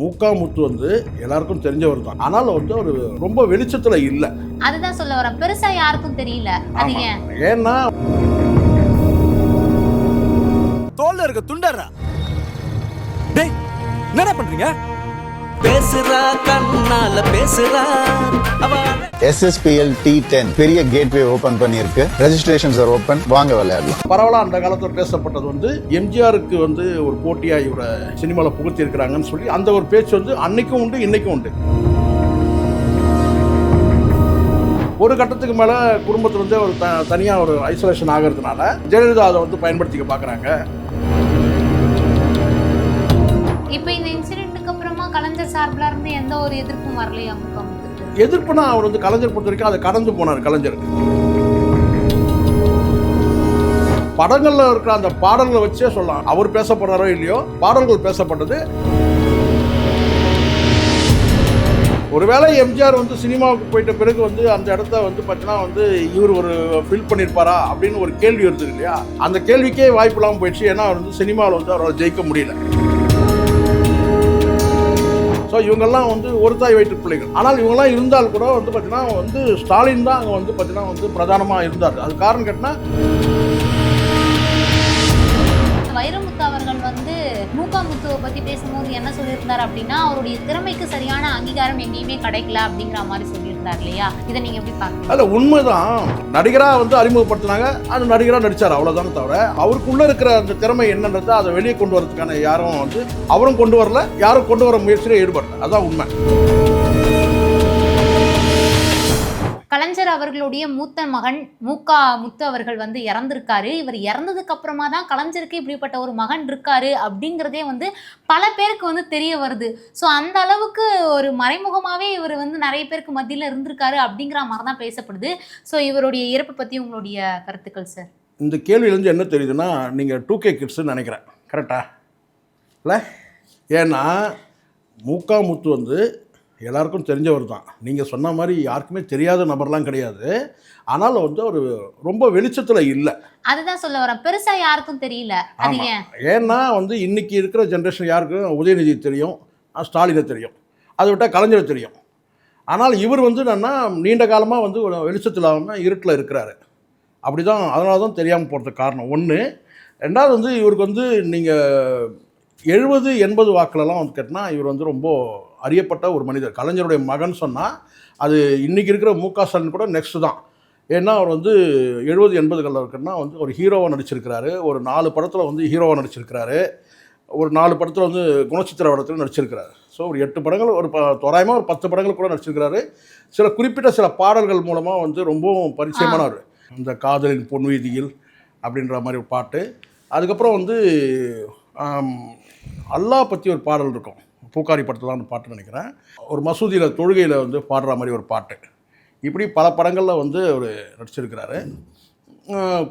மூக்கா முத்து வந்து எல்லாருக்கும் தெரிஞ்சவர் தான். ஆனால் வந்து அவர் ரொம்ப வெளிச்சத்தில் இல்லை. அதுதான் சொல்ல வரேன் பெருசா யாருக்கும் தெரியல. அது ஏன்? ஏன்னா தோல்ல இருக்க துண்டறா டேய் என்னடா பண்றீங்க? பேசுறா கண்ணால பேசுறா. எஸ்எஸ்பிஎல் டி டென் பெரிய கேட்வே ஓபன் பண்ணியிருக்கு. ரெஜிஸ்ட்ரேஷன்ஸ் ஆர் ஓப்பன் வாங்க விளையாடலாம். பரவலாக அந்த காலத்தில் பேசப்பட்டது வந்து எம்ஜிஆருக்கு வந்து ஒரு போட்டியாக இவரை சினிமாவில் புகுத்தி இருக்கிறாங்கன்னு சொல்லி அந்த ஒரு பேச்சு வந்து அன்னைக்கும் உண்டு இன்னைக்கும் உண்டு. ஒரு கட்டத்துக்கு மேலே குடும்பத்தில் வந்து ஒரு த தனியாக ஒரு ஐசோலேஷன் ஆகிறதுனால ஜெயலலிதா அதை வந்து பயன்படுத்திக்க பார்க்குறாங்க இப்போ இந்த அப்புறமா கலைஞர் சார்பில் இருந்து எந்த ஒரு எதிர்ப்பும் வரலையா எதிர்ப்புனா அவர் வந்து கலைஞர் பொறுத்த வரைக்கும் அதை கடந்து போனார் கலைஞர். படங்களில் இருக்கிற அந்த பாடல்களை வச்சே சொல்லலாம். அவர் பேசப்படுறாரோ இல்லையோ பாடல்கள் பேசப்பட்டது. ஒருவேளை எம்ஜிஆர் வந்து சினிமாவுக்கு போயிட்ட பிறகு வந்து அந்த இடத்த வந்து பார்த்தீங்கன்னா வந்து இவர் ஒரு ஃபில் பண்ணியிருப்பாரா அப்படின்னு ஒரு கேள்வி வருது இல்லையா? அந்த கேள்விக்கே வாய்ப்பு இல்லாமல் போயிடுச்சு. ஏன்னா அவர் வந்து சினிமாவில் வந்து அவரால் ஜெயிக்க முடியல. ஸோ இவங்கெல்லாம் வந்து ஒரு தாய் வயிற்று பிள்ளைகள். ஆனால் இவங்கெல்லாம் இருந்தால் கூட வந்து பார்த்தீங்கன்னா வந்து ஸ்டாலின் தான் அங்கே வந்து பார்த்தீங்கன்னா வந்து பிரதானமாக இருந்தார். அது காரணம் கேட்டினா வைரமுத்து அவர்கள் வந்து மூக்காமுத்துவை பத்தி பேசும்போது என்ன சொல்லியிருந்தார் அப்படின்னா அவருடைய திறமைக்கு சரியான அங்கீகாரம் எங்கேயுமே கிடைக்கல அப்படிங்கிற மாதிரி சொல்லியிருந்தார் இல்லையா? இதை நீங்க எப்படி பாக்குறீங்க அல்ல உண்மைதான். நடிகராக வந்து அறிமுகப்படுத்தினாங்க. அது நடிகராக நடித்தார் அவ்வளோதானே தவிர அவருக்குள்ளே இருக்கிற அந்த திறமை என்னன்றது அதை வெளியே கொண்டு வரதுக்கான யாரும் வந்து அவரும் கொண்டு வரல யாரும் கொண்டு வர முயற்சியில் ஈடுபடல. அதான் உண்மை. கலைஞர் அவர்களுடைய மூத்த மகன் மூக்கா முத்து அவர்கள் வந்து இறந்திருக்காரு. இவர் இறந்ததுக்கு அப்புறமா தான் கலைஞருக்கு இப்படிப்பட்ட ஒரு மகன் இருக்காரு அப்படிங்கிறதே வந்து பல பேருக்கு வந்து தெரிய வருது. ஸோ அந்த அளவுக்கு ஒரு மறைமுகமாகவே இவர் வந்து நிறைய பேருக்கு மத்தியில் இருந்திருக்காரு அப்படிங்கிற மாதிரி தான் பேசப்படுது. ஸோ இவருடைய இறப்பு பற்றி உங்களுடைய கருத்துக்கள் சார் இந்த கேள்வியிலேருந்து என்ன தெரியுதுன்னா நீங்கள் டூ கே கிட்ஸ்ன்னு நினைக்கிறேன். கரெக்டா இல்லை? ஏன்னா மூக்கா முத்து வந்து எல்லாருக்கும் தெரிஞ்சவர் தான். நீங்கள் சொன்ன மாதிரி யாருக்குமே தெரியாத நபர்லாம் கிடையாது. ஆனால் வந்து அவர் ரொம்ப வெளிச்சத்தில் இல்லை. அதுதான் சொல்ல வரேன் பெருசா யாருக்கும் தெரியல. ஏன்னா வந்து இன்னைக்கு இருக்கிற ஜென்ரேஷன் யாருக்கும் உதயநிதி தெரியும் ஸ்டாலினை தெரியும். அதை விட்டால் கலைஞரை தெரியும். ஆனால் இவர் வந்து என்னன்னா நீண்ட காலமாக வந்து வெளிச்சத்தில் இல்லாமல் இருட்டில் இருக்கிறாரு. அப்படி தான் அதனால தான் தெரியாமல் போகிறதுக்கு காரணம். ஒன்று ரெண்டாவது வந்து இவருக்கு வந்து நீங்கள் எழுபது எண்பது வாக்கிலலாம் வந்து கேட்டினா இவர் வந்து ரொம்ப அறியப்பட்ட ஒரு மனிதர். கலைஞருடைய மகன் சொன்னால் அது இன்றைக்கி இருக்கிற மு க ஸ்டாலின் கூட நெக்ஸ்ட் தான். ஏன்னா அவர் வந்து எழுபது எண்பதுகளில் இருக்குன்னா வந்து ஒரு ஹீரோவாக நடிச்சிருக்கிறாரு. ஒரு நாலு படத்தில் வந்து ஹீரோவாக நடிச்சிருக்கிறாரு. ஒரு நாலு படத்தில் வந்து குணச்சித்திர படத்தில் நடிச்சிருக்கிறாரு. ஸோ ஒரு எட்டு படங்கள் ஒரு ப தோராயமாக ஒரு பத்து படங்கள் கூட நடிச்சிருக்கிறாரு. சில குறிப்பிட்ட சில பாடல்கள் மூலமாக வந்து ரொம்பவும் பரிச்சயமானவர். இந்த காதலின் பொன்வீதியில் அப்படின்ற மாதிரி ஒரு பாட்டு. அதுக்கப்புறம் வந்து ஆம், அல்லாஹ் பற்றி ஒரு பாடல் இருக்கும். பூக்காரி படத்தில் தான் பாட்டு நினைக்கிறேன். ஒரு மசூதியில் தொழுகையில் வந்து பாடுற மாதிரி ஒரு பாட்டு. இப்படி பல படங்களில் வந்து அவர் நடிச்சிருக்கிறாரு.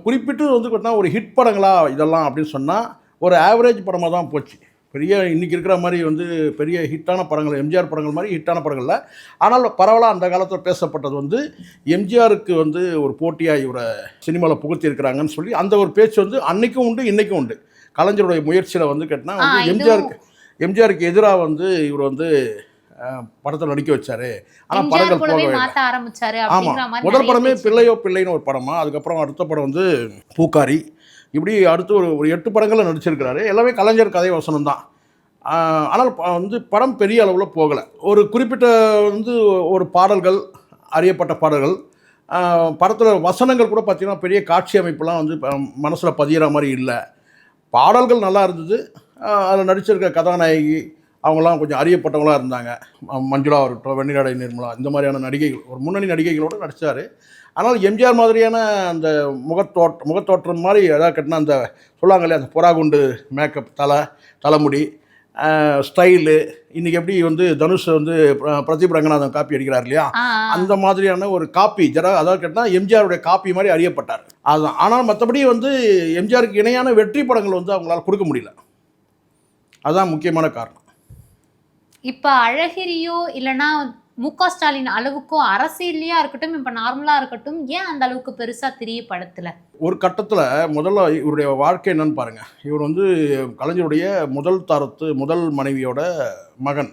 குறிப்பிட்டு வந்து பார்த்தீங்கன்னா ஒரு ஹிட் படங்களா இதெல்லாம் அப்படின்னு சொன்னால் ஒரு ஆவரேஜ் படமாக தான் போச்சு. பெரிய இன்றைக்கி இருக்கிற மாதிரி வந்து பெரிய ஹிட்டான படங்கள் எம்ஜிஆர் படங்கள் மாதிரி ஹிட்டான படங்கள்ல. ஆனால் பரவலாக அந்த காலத்தில் பேசப்பட்டது வந்து எம்ஜிஆருக்கு வந்து ஒரு போட்டியாக இவரை சினிமாவில் புகுத்தி இருக்கிறாங்கன்னு சொல்லி அந்த ஒரு பேச்சு வந்து அன்னைக்கும் உண்டு இன்னைக்கும் உண்டு. கலைஞருடைய முயற்சியில் வந்து கேட்டினா ஆ, வந்து எம்ஜிஆருக்கு எம்ஜிஆருக்கு எதிராக வந்து இவர் வந்து படத்தில் நடிக்க வச்சாரு. ஆனால் படங்கள் ஆரம்பிச்சாரு ஆமாம் முதல் படமே. பிள்ளையோ பிள்ளைன்னு ஒரு படமா அதுக்கப்புறம் அடுத்த படம் வந்து பூக்காரி. இப்படி அடுத்து ஒரு ஒரு எட்டு படங்களில் நடிச்சிருக்கிறாரு. எல்லாமே கலைஞர் கதை வசனம் தான். ஆனால் வந்து படம் பெரிய அளவில் போகலை. ஒரு குறிப்பிட்ட வந்து ஒரு பாடல்கள் அறியப்பட்ட பாடல்கள் படத்தில் வசனங்கள் கூட பார்த்திங்கன்னா பெரிய காட்சி அமைப்புலாம் வந்து மனசில் பதியிற மாதிரி இல்லை. பாடல்கள் நல்லா இருந்தது. அதில் நடிச்சிருக்க கதாநாயகி அவங்களாம் கொஞ்சம் அறியப்பட்டவங்களாக இருந்தாங்க. மஞ்சுளா இருக்கட்டும் வெண்ணிலாடை நிர்மலா இந்த மாதிரியான நடிகைகள் ஒரு முன்னணி நடிகைகளோடு நடித்தார் ஆனால் எம்ஜிஆர் மாதிரியான அந்த முகத்தோட் முகத்தோற்றம் மாதிரி எதாவது கட்டினா அந்த சொல்லுவாங்க இல்லையா அந்த புறாகுண்டு மேக்கப் தலை தலைமுடி ஸ்டைலு இன்றைக்கி எப்படி வந்து தனுஷ் வந்து பிர- பிரதீப் ரங்கநாதன் காப்பி அடிக்கிறார் இல்லையா. அந்த மாதிரியான ஒரு காப்பி ஜெரா அதாவது கேட்டால் எம்ஜிஆருடைய காப்பி மாதிரி அறியப்பட்டார். அதுதான் ஆனால் மற்றபடி வந்து எம்ஜிஆருக்கு இணையான வெற்றி படங்கள் வந்து அவங்களால கொடுக்க முடியல. அதுதான் முக்கியமான காரணம். இப்ப அழகிரியோ இல்லனா மு க ஸ்டாலின் அளவுக்கோ அரசியல்லையா இருக்கட்டும் இப்ப நார்மலா இருக்கட்டும் ஏன் அந்த அளவுக்கு பெருசா தெரியப்படுத்தல? ஒரு கட்டத்தில் முதல்ல இவருடைய வாழ்க்கை என்னன்னு பாருங்க. இவர் வந்து கலைஞருடைய முதல் தரத்து முதல் மனைவியோட மகன்.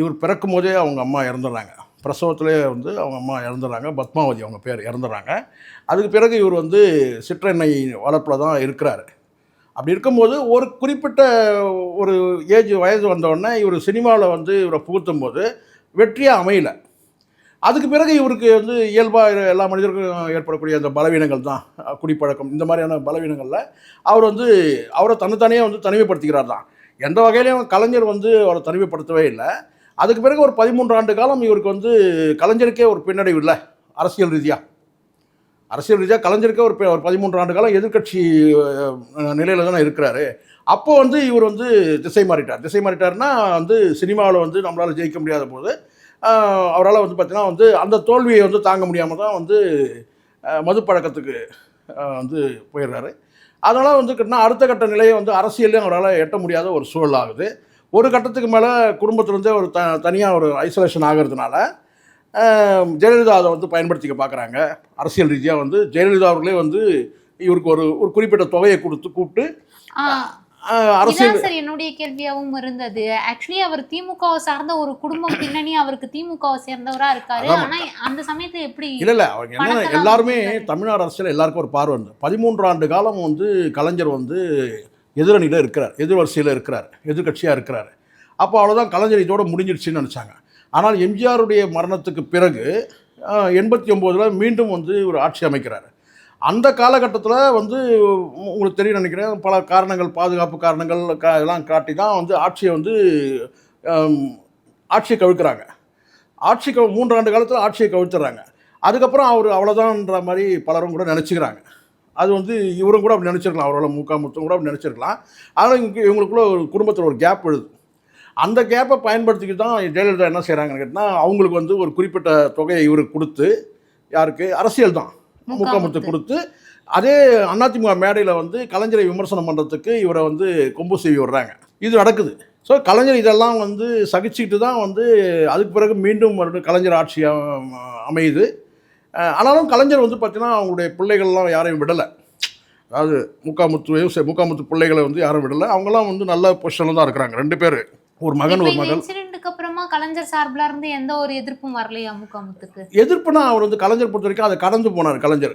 இவர் பிறக்கும் போதே அவங்க அம்மா இறந்துடுறாங்க. பிரசவத்திலே வந்து அவங்க அம்மா இறந்துடுறாங்க. பத்மாவதி அவங்க பேர் இறந்துடுறாங்க. அதுக்கு பிறகு இவர் வந்து சிற்றெண்ணெய் வளர்ப்பில் தான் இருக்கிறாரு. அப்படி இருக்கும்போது ஒரு குறிப்பிட்ட ஒரு ஏஜ் வயது வந்தவுடனே இவர் சினிமாவில் வந்து இவரை புகுத்தும் போது வெற்றியாக அமையல. அதுக்கு பிறகு இவருக்கு வந்து இயல்பாக எல்லா மனிதருக்கும் ஏற்படக்கூடிய அந்த பலவீனங்கள் தான் குடிப்பழக்கம் இந்த மாதிரியான பலவீனங்களில் அவர் வந்து அவரை தன்னைத்தானே வந்து தனிமைப்படுத்திக்கிறார் தான். எந்த வகையிலையும் கலைஞர் வந்து அவரை தனிமைப்படுத்தவே இல்லை. அதுக்கு பிறகு ஒரு பதிமூன்று ஆண்டு காலம் இவருக்கு வந்து கலைஞருக்கே ஒரு பின்னடைவு இல்லை அரசியல் ரீதியாக அரசியல் ரீதியாக கலைஞருக்கே ஒரு ஒரு பதிமூன்று ஆண்டு காலம் எதிர்கட்சி நிலையில் தானே இருக்கிறாரு. அப்போ வந்து இவர் வந்து திசை மாறிட்டார். திசை மாறிட்டார்னா வந்து சினிமாவில் வந்து நம்மளால் ஜெயிக்க முடியாத போது அவரால் வந்து பார்த்தீங்கன்னா வந்து அந்த தோல்வியை வந்து தாங்க முடியாமல் தான் வந்து மது பழக்கத்துக்கு வந்து போயிடுறாரு. அதனால் வந்து கிட்டனா அடுத்த கட்ட நிலையை வந்து அரசியலையும் அவரால் எட்ட முடியாத ஒரு சூழல் ஆகுது. ஒரு கட்டத்துக்கு மேலே குடும்பத்திலேருந்தே ஒரு த தனியாக ஒரு ஐசோலேஷன் ஆகிறதுனால ஜெயலலிதா அதை வந்து பயன்படுத்திக்க பார்க்குறாங்க. அரசியல் ரீதியாக வந்து ஜெயலலிதா அவர்களே வந்து இவருக்கு ஒரு ஒரு குறிப்பிட்ட தொகையை கொடுத்து கூப்பிட்டு அரசியல் சார் என்னுடைய கேள்வியாவும் இருந்தது. ஆக்சுவலி அவர் திமுகவை சார்ந்த ஒரு குடும்பம் பின்னணி அவருக்கு திமுகவை சேர்ந்தவரா இருக்காரு. ஆனா அந்த சமயத்துல எப்படி இல்லை இல்லை அவங்க என்ன எல்லாருமே. தமிழ்நாடு அரசியல் எல்லாருக்கும் ஒரு பார்வை வந்து பதிமூன்று ஆண்டு காலம் வந்து கலைஞர் வந்து எதிரணியில் இருக்கிறார் எதிர்வரிசையில் இருக்கிறார் எதிர்க்கட்சியாக இருக்கிறார். அப்போ அவ்வளோதான் கலைஞர் இதோட முடிஞ்சிடுச்சுன்னு நினச்சாங்க. ஆனால் எம்ஜிஆருடைய மரணத்துக்கு பிறகு எண்பத்தி ஒம்போதில் மீண்டும் வந்து ஒரு ஆட்சி அமைக்கிறார். அந்த காலகட்டத்தில் வந்து உங்களுக்கு தெரியும் நினைக்கிறேன் பல காரணங்கள் பாதுகாப்பு காரணங்கள் கா இதெல்லாம் காட்டி தான் வந்து ஆட்சியை வந்து ஆட்சியை கவிழ்க்கிறாங்க. ஆட்சி கவு மூன்று ஆண்டு காலத்தில் ஆட்சியை கவிழ்த்துறாங்க. அதுக்கப்புறம் அவர் அவ்வளோதான்ற மாதிரி பலரும் கூட நினச்சிக்கிறாங்க. அது வந்து இவரும் கூட அப்படி நினச்சிருக்கலாம் அவரோட முக்கா முத்தம் கூட அப்படி நினச்சிருக்கலாம். ஆனால் இங்கே இவங்களுக்குள்ள ஒரு குடும்பத்தில் ஒரு கேப் எழுது அந்த கேப்பை பயன்படுத்திக்கிட்டு தான் ஜெயலலிதா என்ன செய்கிறாங்கன்னு கேட்டால் அவங்களுக்கு வந்து ஒரு குறிப்பிட்ட தொகையை இவருக்கு கொடுத்து யாருக்கு? அரசியல் தான். முக்கா முத்து கொடுத்து அதே அதிமுக மேடையில் வந்து கலைஞரை விமர்சனம் பண்ணுறதுக்கு இவரை வந்து கொம்பு செய்வி விடுறாங்க. இது நடக்குது. ஸோ கலைஞர் இதெல்லாம் வந்து சகிச்சுக்கிட்டு தான் வந்து அதுக்கு பிறகு மீண்டும் மறுபடியும் கலைஞர் ஆட்சி அம், அமையுது. ஆனாலும் கலைஞர் வந்து பார்த்தீங்கன்னா அவங்களுடைய பிள்ளைகள்லாம் யாரையும் விடலை. அதாவது முக்காமுத்துவையும் சரி, முக்காமுத்து பிள்ளைகளை வந்து யாரும் விடலை. அவங்களாம் வந்து நல்ல பொசிஷனில் தான் இருக்கிறாங்க ரெண்டு பேர். ஒரு மகன் ஒரு மகள். இன்சிடென்ட்க்கு அப்புறமா கலைஞர் சார்பில இருந்து எந்த ஒரு எதிர்ப்பும் வரலையா முகாமுத்துக்கு எதிர்ப்புனா அவர் வந்து கலைஞர் பொறுத்த வரைக்கும் அதை கடந்து போனார் கலைஞர்.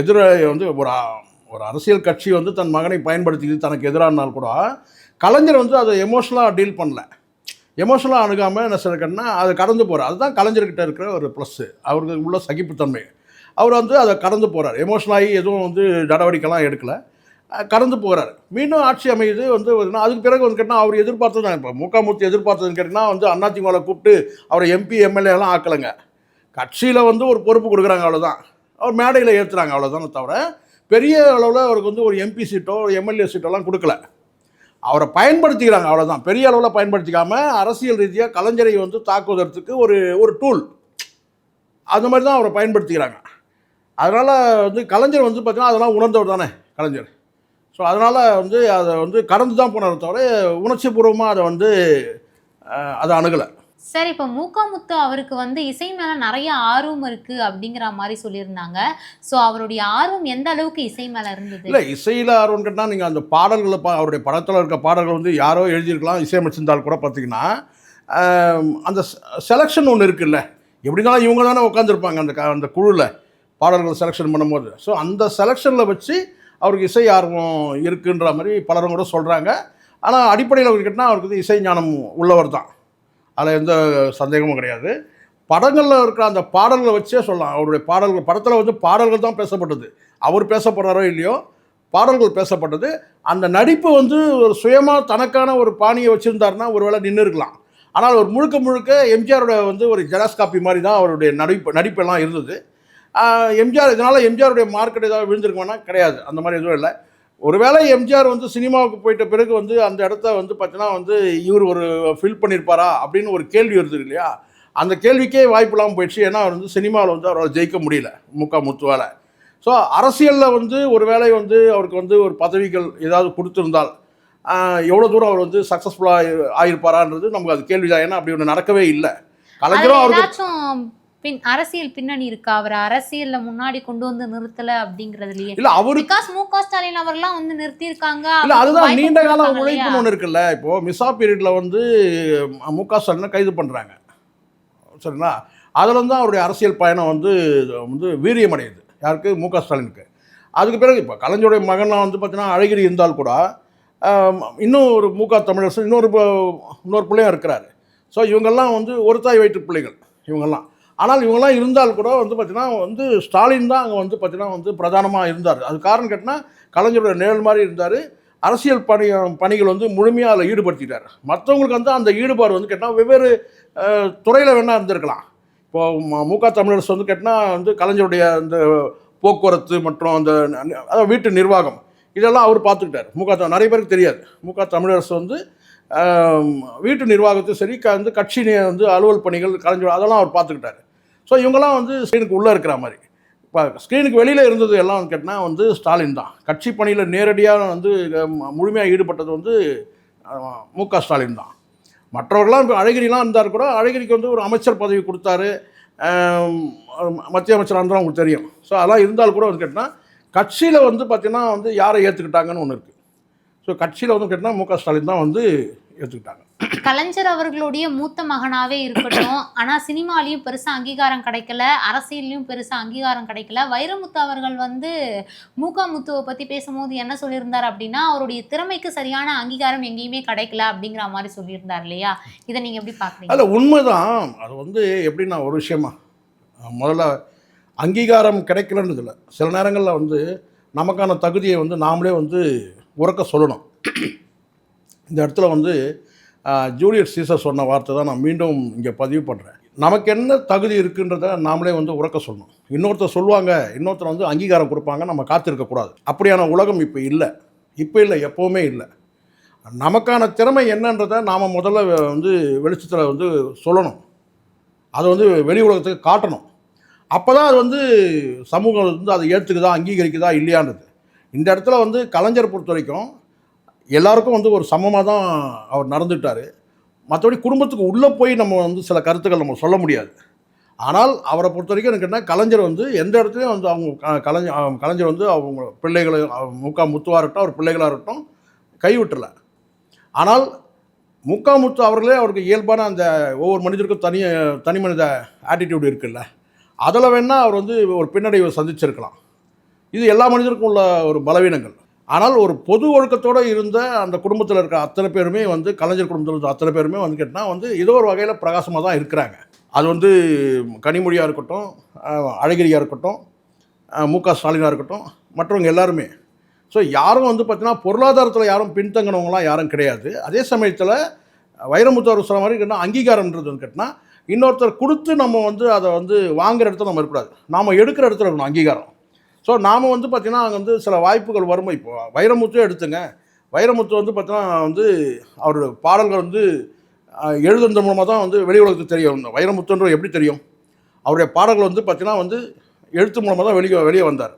எதிர வந்து ஒரு ஒரு அரசியல் கட்சி வந்து தன் மகனை பயன்படுத்திக்கிட்டு தனக்கு எதிரானால் கூட கலைஞர் வந்து அதை எமோஷனலாக டீல் பண்ணல. எமோஷனலாக அணுகாமல் என்ன சொல்லிருக்கேன்னா அதை கடந்து போகிறார் அதுதான் கலைஞர்கிட்ட இருக்கிற ஒரு ப்ளஸ்ஸு அவருக்கு உள்ள சகிப்புத்தன்மை. அவர் வந்து அதை கடந்து போகிறார் எமோஷனலாகி எதுவும் வந்து நடவடிக்கைலாம் எடுக்கலை. கடந்து போகிறார் மீண்டும் ஆட்சி அமையுது வந்து பார்த்தீங்கன்னா, அதுக்கு பிறகு வந்து கேட்டால் அவர் எதிர்பார்த்தது தான் இப்போ முகாமூர்த்தி எதிர்பார்த்ததுன்னு கேட்டிங்கன்னா வந்து அதிமுகவில் கூப்பிட்டு அவரை எம்பி எம்எல்ஏலாம் ஆக்கலைங்க. கட்சியில் வந்து ஒரு பொறுப்பு கொடுக்குறாங்க அவ்வளோதான் அவர் மேடையில் ஏற்றுறாங்க அவ்வளோதானே தவிர பெரிய அளவில் அவருக்கு வந்து ஒரு எம்பி சீட்டோ ஒரு எம்எல்ஏ சீட்டோலாம் கொடுக்கல. அவரை பயன்படுத்திக்கிறாங்க அவ்வளோதான் பெரிய அளவில் பயன்படுத்திக்காமல் அரசியல் ரீதியாக கலைஞரை வந்து தாக்குவதற்கு ஒரு ஒரு டூல் அந்த மாதிரி தான் அவரை பயன்படுத்திக்கிறாங்க. அதனால் வந்து கலைஞர் வந்து பார்த்தீங்கன்னா அதெல்லாம் உணர்ந்தவர் தானே கலைஞர். ஸோ அதனால் வந்து அதை வந்து கடந்து தான் போனார் தவிர உணர்ச்சிபூர்வமாக அதை வந்து அதை அணுகலை. சரி இப்ப முத்து அவருக்கு வந்து இசை மேல நிறைய ஆர்வம் இருக்கு அப்படிங்கிற மாதிரி சொல்லியிருந்தாங்க. சோ அவருடைய ஆர்வம் எந்த அளவுக்கு இசை மேல இருந்தது? இல்லை இசையில் ஆர்வம் கேட்டால் நீங்கள் அந்த பாடல்களை பா அவருடைய படத்தில் இருக்க பாடல்கள் வந்து யாரோ எழுதியிருக்கலாம் இசையமைச்சிருந்தால் கூட பார்த்தீங்கன்னா அந்த செலெக்ஷன் ஒன்று இருக்குல்ல. எப்படி இருந்தாலும் இவங்க தானே உட்காந்துருப்பாங்க அந்த அந்த குழுவில் பாடல்கள் செலெக்ஷன் பண்ணும்போது. ஸோ அந்த செலெக்ஷனில் வச்சு அவருக்கு இசை ஆர்வம் இருக்குன்ற மாதிரி பலரும் கூட சொல்கிறாங்க ஆனால் அடிப்படையில் அவர் கேட்டால் அவருக்கு வந்து இசை ஞானம் உள்ளவர் தான். அதில் எந்த சந்தேகமும் கிடையாது. படங்களில் இருக்கிற அந்த பாடல்களை வச்சே சொல்லலாம். அவருடைய பாடல்கள் படத்தில் வந்து பாடல்கள் தான் பேசப்பட்டது. அவர் பேசப்படுறாரோ இல்லையோ பாடல்கள் பேசப்பட்டது. அந்த நடிப்பு வந்து ஒரு சுயமாக தனக்கான ஒரு பாணியை வச்சுருந்தாருன்னா ஒருவேளை நின்று இருக்கலாம். ஆனால் ஒரு முழுக்க முழுக்க எம்ஜிஆரோட வந்து ஒரு ஜெராஸ் காப்பி மாதிரி தான் அவருடைய நடிப்பு நடிப்பெல்லாம் இருந்தது. எம்ஜிஆர் இதனால் எம்ஜிஆருடைய மார்க்கெட் ஏதாவது விழுந்திருக்குமானா கிடையாது. அந்த மாதிரி எதுவும் இல்லை. ஒருவேளை எம்ஜிஆர் வந்து சினிமாவுக்கு போயிட்ட பிறகு வந்து அந்த இடத்த வந்து பார்த்தீங்கன்னா வந்து இவர் ஒரு ஃபில் பண்ணியிருப்பாரா அப்படின்னு ஒரு கேள்வி வருது இல்லையா? அந்த கேள்விக்கே வாய்ப்பு இல்லாமல் போயிடுச்சு. ஏன்னா அவர் வந்து சினிமாவில் வந்து அவரால் ஜெயிக்க முடியல முக்கா முத்துவால். ஸோ அரசியலில் வந்து ஒருவேளை வந்து அவருக்கு வந்து ஒரு பதவிகள் ஏதாவது கொடுத்துருந்தால் எவ்வளோ தூரம் அவர் வந்து சக்ஸஸ்ஃபுல்லாக ஆயிருப்பாரான்றது நமக்கு அது கேள்வி தான் ஏன்னா அப்படி ஒன்று நடக்கவே இல்லை. கலைஞரும் அவருக்கு பின் அரசியல் பின்னணி இருக்கா? அவர் அரசியல்ல முன்னாடி கொண்டு வந்து நிறுத்தல அப்படிங்கறதுலயே. இல்ல அவரு பிகாஸ் மு க ஸ்டாலின் அவர்லாம் வந்து நிறுத்தி இருக்காங்க இல்ல அதுதான் நீண்ட கால உழைப்புன்னு ஒன்று இருக்குல்ல. இப்போ மிசா பீரியட்ல வந்து மு க ஸ்டாலினை கைது பண்றாங்க. சரிங்களா? அதில் வந்து அவருடைய அரசியல் பயணம் வந்து வந்து வீரியமடையுது. யாருக்கு? மு க ஸ்டாலினுக்கு. அதுக்கு பிறகு இப்போ கலைஞருடைய மகன்லாம் வந்து பார்த்தீங்கன்னா அழகிரி இருந்தால் கூட இன்னும் ஒரு மு க தமிழரசு இன்னொரு இன்னொரு பிள்ளையும் இருக்கிறாரு. ஸோ இவங்கெல்லாம் வந்து ஒரு தாய் வயிற்று பிள்ளைகள் இவங்கெல்லாம். ஆனால் இவங்கெல்லாம் இருந்தால் கூட வந்து பார்த்தீங்கன்னா வந்து ஸ்டாலின் தான் அங்கே வந்து பார்த்தீங்கன்னா வந்து பிரதானமாக இருந்தார். அது காரணம் கேட்டினா கலைஞருடைய நிழல் மாதிரி இருந்தார். அரசியல் பணி பணிகள் வந்து முழுமையாக அதில் ஈடுபடுத்திட்டார். மற்றவங்களுக்கு வந்து அந்த ஈடுபாடு வந்து கேட்டால் வெவ்வேறு துறையில் வேணால் இருந்திருக்கலாம். இப்போ மு க தமிழரசு வந்து கேட்டால் வந்து கலைஞருடைய அந்த போக்குவரத்து மற்றும் அந்த அதாவது வீட்டு நிர்வாகம் இதெல்லாம் அவர் பார்த்துக்கிட்டார். மு க நிறைய பேருக்கு தெரியாது. மு க தமிழரசு வந்து வீட்டு நிர்வாகத்தையும் சரி க வந்து கட்சி வந்து அலுவல் பணிகள் கலைஞர் அதெல்லாம் அவர் பார்த்துக்கிட்டார். ஸோ இவங்கெல்லாம் வந்து ஸ்க்ரீனுக்கு உள்ளே இருக்கிற மாதிரி. இப்போ ஸ்க்ரீனுக்கு வெளியில் இருந்தது எல்லாம் கேட்டால் வந்து ஸ்டாலின் தான். கட்சி பணியில் நேரடியாக வந்து முழுமையாக ஈடுபட்டது வந்து மு க ஸ்டாலின் தான். மற்றவர்களாம் இப்போ அழகிரிலாம் இருந்தார் கூட அழகிரிக்கு வந்து ஒரு அமைச்சர் பதவி கொடுத்தாரு. மத்திய அமைச்சராக இருந்தாலும் உங்களுக்கு தெரியும். ஸோ அதெல்லாம் இருந்தால் கூட வந்து கேட்டால் கட்சியில் வந்து பார்த்திங்கன்னா வந்து யாரை ஏற்றுக்கிட்டாங்கன்னு ஒன்று இருக்குது ஸோ கட்சியில் வந்து கேட்டால் மு க ஸ்டாலின் தான் வந்து ஏற்றுக்கிட்டாங்க கலைஞர் அவர்களுடைய மூத்த மகனாவே இருக்கட்டும். ஆனா சினிமாலையும் பெருசா அங்கீகாரம் கிடைக்கல. அரசியல்லையும் பெருசா அங்கீகாரம் கிடைக்கல. வைரமுத்து அவர்கள் வந்து மூகா முத்துவை பத்தி பேசும்போது என்ன சொல்லியிருந்தார் அப்படின்னா அவருடைய திறமைக்கு சரியான அங்கீகாரம் எங்கேயுமே கிடைக்கல அப்படிங்கிற மாதிரி சொல்லியிருந்தார் இல்லையா? இதை நீங்க எப்படி பாக்குறீங்க அதில் உண்மைதான். அது வந்து எப்படின்னா ஒரு விஷயமா. முதல்ல அங்கீகாரம் கிடைக்கலன்னு இல்லை. சில நேரங்களில் வந்து நமக்கான தகுதியை வந்து நாமளே வந்து உறக்க சொல்லணும். இந்த இடத்துல வந்து ஜூலியர் ஜூலியட் சீசர் சொன்ன வார்த்தை தான் நான் மீண்டும் இங்கே பதிவு பண்ணுறேன் நமக்கு என்ன தகுதி இருக்குன்றத நாமளே வந்து உறக்க சொல்லணும். இன்னொருத்தர் சொல்லுவாங்க இன்னொருத்தர் வந்து அங்கீகாரம் கொடுப்பாங்க நம்ம காத்திருக்கக்கூடாது அப்படியான உலகம் இப்போ இல்லை. இப்போ இல்லை எப்போவுமே இல்லை. நமக்கான திறமை என்னன்றதை நாம் முதல்ல வந்து வெளிச்சத்தில் வந்து சொல்லணும். அதை வந்து வெளி உலகத்துக்கு காட்டணும். அப்போ தான் அது வந்து சமூகம் வந்து அதை ஏற்றுக்குதா அங்கீகரிக்குதா இல்லையான்றது. இந்த இடத்துல வந்து கலைஞர் பொறுத்த வரைக்கும் எல்லாருக்கும் வந்து ஒரு சமமாக தான் அவர் நடந்துட்டார். மற்றபடி குடும்பத்துக்கு உள்ளே போய் நம்ம வந்து சில கருத்துக்கள் நம்ம சொல்ல முடியாது. ஆனால் அவரை பொறுத்த வரைக்கும் எனக்கு என்ன கலைஞர் வந்து எந்த இடத்துலையும் வந்து அவங்க க- கலைஞர் அவங்க கலைஞர் வந்து அவங்க பிள்ளைகளை அவங்க முக்கா முத்துவாக இருக்கட்டும் அவர் பிள்ளைகளாக இருக்கட்டும் கைவிட்டல. ஆனால் முக்கா முத்து அவர்களே அவருக்கு இயல்பான அந்த ஒவ்வொரு மனிதருக்கும் தனி தனி மனித ஆட்டிடியூட் இருக்குல்ல. அதில் வேணால் அவர் வந்து ஒரு பின்னடைவை சந்திச்சிருக்கலாம். இது எல்லா மனிதருக்கும் உள்ள ஒரு பலவீனங்கள். ஆனால் ஒரு பொது ஒழுக்கத்தோடு இருந்த அந்த குடும்பத்தில் இருக்கிற அத்தனை பேருமே வந்து கலைஞர் குடும்பத்தில் இருந்த அத்தனை பேருமே வந்து கேட்டால் வந்து ஏதோ ஒரு வகையில் பிரகாசமாக தான் இருக்கிறாங்க. அது வந்து கனிமொழியாக இருக்கட்டும் அழகிரியாக இருக்கட்டும் மு க ஸ்டாலினாக இருக்கட்டும் மற்றவங்க எல்லாருமே. ஸோ யாரும் வந்து பார்த்தீங்கன்னா பொருளாதாரத்தில் யாரும் பின்தங்கினவங்களாம் யாரும் கிடையாது. அதே சமயத்தில் வைரமுத்து அவர் சொன்ன மாதிரி கேட்டால் அங்கீகாரம்ன்றது வந்து கேட்டால் இன்னொருத்தர் கொடுத்து நம்ம வந்து அதை வந்து வாங்குற இடத்துல நம்ம இருக்கக்கூடாது. நாம் எடுக்கிற இடத்துல இருக்கணும் அங்கீகாரம். ஸோ நாம் வந்து பார்த்திங்கன்னா அங்கே வந்து சில வாய்ப்புகள் வரும். இப்போ வைரமுத்து எடுத்துங்க. வைரமுத்து வந்து பார்த்தீங்கன்னா வந்து அவரோட பாடல்கள் வந்து எழுதுறது மூலமாக தான் வந்து வெளி உலகத்துக்கு தெரியும். வைரமுத்துன்ற எப்படி தெரியும்? அவருடைய பாடல்கள் வந்து பார்த்தீங்கன்னா வந்து எழுத்து மூலமாக தான் வெளியே வெளியே வந்தார்.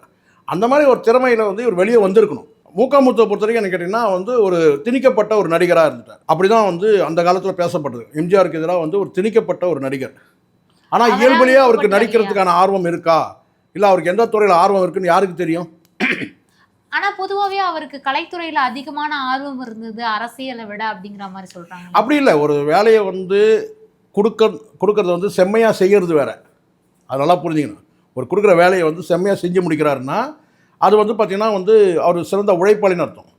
அந்த மாதிரி ஒரு திறமையில் வந்து இவர் வெளியே வந்திருக்கணும். மூக்காமுத்துவை பொறுத்த வரைக்கும் எனக்கு கேட்டிங்கன்னா வந்து ஒரு திணிக்கப்பட்ட ஒரு நடிகராக இருந்துட்டார். அப்படி தான் வந்து அந்த காலத்தில் பேசப்பட்டது. எம்ஜிஆருக்கு எதிராக வந்து ஒரு திணிக்கப்பட்ட ஒரு நடிகர். ஆனால் இயல்புலேயே அவருக்கு நடிக்கிறதுக்கான ஆர்வம் இருக்கா? இல்லை அவருக்கு எந்த துறையில் ஆர்வம் இருக்குன்னு யாருக்கு தெரியும்? ஆனா பொதுவாவே அவருக்கு கலைத்துறையில அதிகமான ஆர்வம் இருந்தது அரசியலை விட அப்படிங்கிற மாதிரி சொல்றாங்க. அப்படி இல்லை ஒரு வேலையை வந்து கொடுக்க கொடுக்கறது வந்து செம்மையாக செய்கிறது வேற. அது நல்லா புரிஞ்சுக்கணும். ஒரு கொடுக்குற வேலையை வந்து செம்மையாக செஞ்சு முடிக்கிறாருன்னா அது வந்து பார்த்திங்கன்னா வந்து அவர் சிறந்த உழைப்பாளின்னு அர்த்தம்.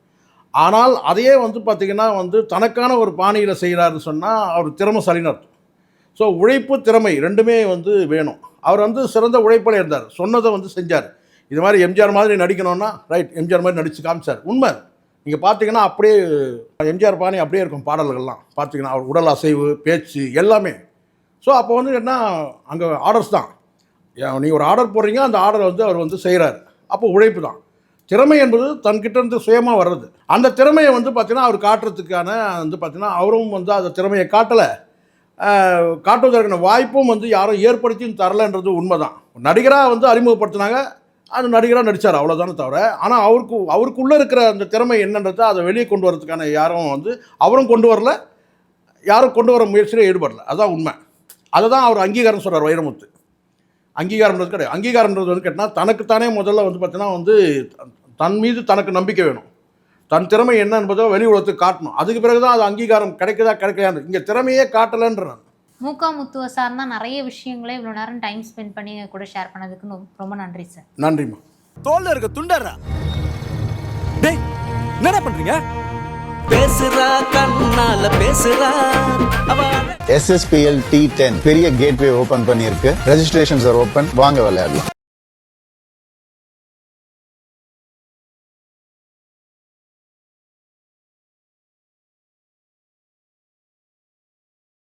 ஆனால் அதையே வந்து பார்த்திங்கன்னா வந்து தனக்கான ஒரு பாணியில் செய்கிறாருன்னு சொன்னால் அவர் திறமைசாலின்னு அர்த்தம். ஸோ உழைப்பு திறமை ரெண்டுமே வந்து வேணும். அவர் வந்து சிறந்த உழைப்பாளி இருந்தார். சொன்னதை வந்து செஞ்சார். இது மாதிரி எம்ஜிஆர் மாதிரி நடிக்கணும்னா ரைட் எம்ஜிஆர் மாதிரி நடித்து காமிச்சார். உண்மை. நீங்கள் பார்த்தீங்கன்னா அப்படியே எம்ஜிஆர் பாணி அப்படியே இருக்கும் பாடல்கள்லாம். பார்த்தீங்கன்னா அவர் உடல் அசைவு பேச்சு எல்லாமே. ஸோ அப்போ வந்து என்ன அங்கே ஆர்டர்ஸ் தான். நீங்கள் ஒரு ஆர்டர் போடுறீங்க அந்த ஆர்டரை வந்து அவர் வந்து செய்கிறார் அப்போ உழைப்பு தான். திறமை என்பது தன்கிட்ட இருந்து சுயமாக வர்றது. அந்த திறமையை வந்து பார்த்தீங்கன்னா அவர் காட்டுறதுக்கான வந்து பார்த்தீங்கன்னா அவரும் வந்து அந்த திறமையை காட்டலை. காட்டுவதற்கான வாய்ப்பும் வந்து யாரும் ஏற்படுத்தியும் தரலன்றது உண்மைதான். நடிகராக வந்து அறிமுகப்படுத்தினாங்க. அது நடிகராக நடித்தார் அவ்வளோதானே தவிர. ஆனால் அவருக்கு அவருக்குள்ளே இருக்கிற அந்த திறமை என்னன்றதை அதை வெளியே கொண்டு வரதுக்கான யாரும் வந்து அவரும் கொண்டு வரல. யாரும் கொண்டு வர முயற்சியில் ஈடுபடல. அதுதான் உண்மை. அதை தான் அவர் அங்கீகாரம் சொல்கிறார் வைரமுத்து. அங்கீகாரம்ன்றது கிடையாது. அங்கீகாரம்ன்றது வந்து கேட்டால் தனக்குத்தானே முதல்ல வந்து பார்த்தீங்கன்னா வந்து தன் மீது தனக்கு நம்பிக்கை வேணும். தன் திறமை என்ன என்பதை வெளி உலகத்துக்கு காட்டணும். அதுக்கு பிறகு தான் அது அங்கீகாரம் கிடைக்குதா கிடைக்கலையான்னு இங்கே திறமையே காட்டலைன்ற நான் மூக்கா முத்துவ சார் தான் நிறைய விஷயங்களே இவ்வளோ நேரம் டைம் ஸ்பெண்ட் பண்ணி எங்க கூட ஷேர் பண்ணதுக்கு ரொம்ப- நன்றி சார் நன்றிம்மா. தோல்ல இருக்க துண்டர்றா டேய் என்னடா பண்றீங்க? பேசுறா கண்ணால பேசுறா. எஸ்எஸ்பிஎல் டி டென் பெரிய கேட்வே ஓபன் பண்ணியிருக்கு. ரெஜிஸ்ட்ரேஷன்ஸ் ஆர் ஓப்பன் வாங்க விளையாடலாம்.